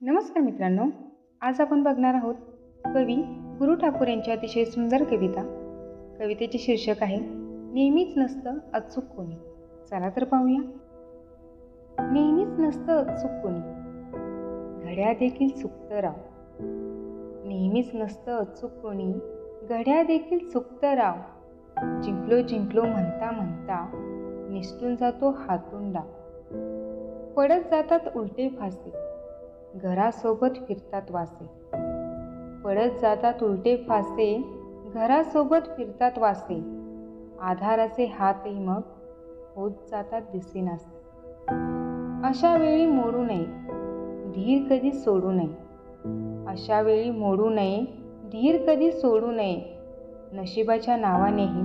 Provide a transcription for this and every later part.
नमस्कार मित्रांनो आज आपण बघणार आहोत कवी गुरु ठाकूर यांची अतिशय सुंदर कविता. कवितेचे शीर्षक आहे नेहमीच नसतं अचूक कोणी. चला तर पाहूया. नेहमीच नसतं अचूक कोणी. घड्या देखील चुकतं राव. नेहमीच नसतं अचूक कोणी. घड्या देखील चुकतं राव. जिंकलो जिंकलो म्हणता म्हणता निसटून जातो हातून डाव. पडत जातात उलटे फासे. घरासोबत फिरतात वासे. पडत जातात उलटे फासे घरासोबत फिरतात वासे. आधाराचे हातही मग होत जातात दिसेनासे. अशा वेळी मोडू नये धीर कधी सोडू नये. अशा वेळी मोडू नये धीर कधी सोडू नये. नशिबाच्या नावानेही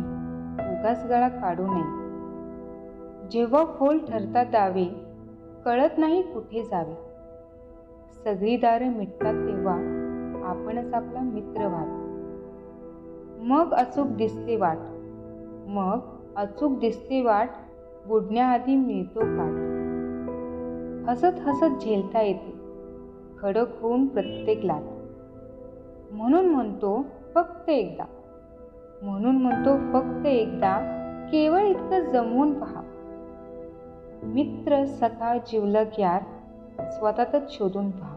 उगाच गळा काढू नये. जेव्हा खोल ठरतात दावे कळत नाही कुठे जावे. सगळी दारं मिटतात तेव्हा आपणच आपला मित्र व्हाल. मग अचूक दिसते वाट. मग अचूक दिसते वाट बुडण्याआधी मिळतो काट. हसत हसत झेलता येते. खडक होऊन प्रत्येक लाट. म्हणून म्हणतो फक्त एकदा. म्हणून म्हणतो फक्त एकदा. केवळ इतकं जमवून पहा. मित्र सखा जिवलक यार स्वतःतच शोधून पहा.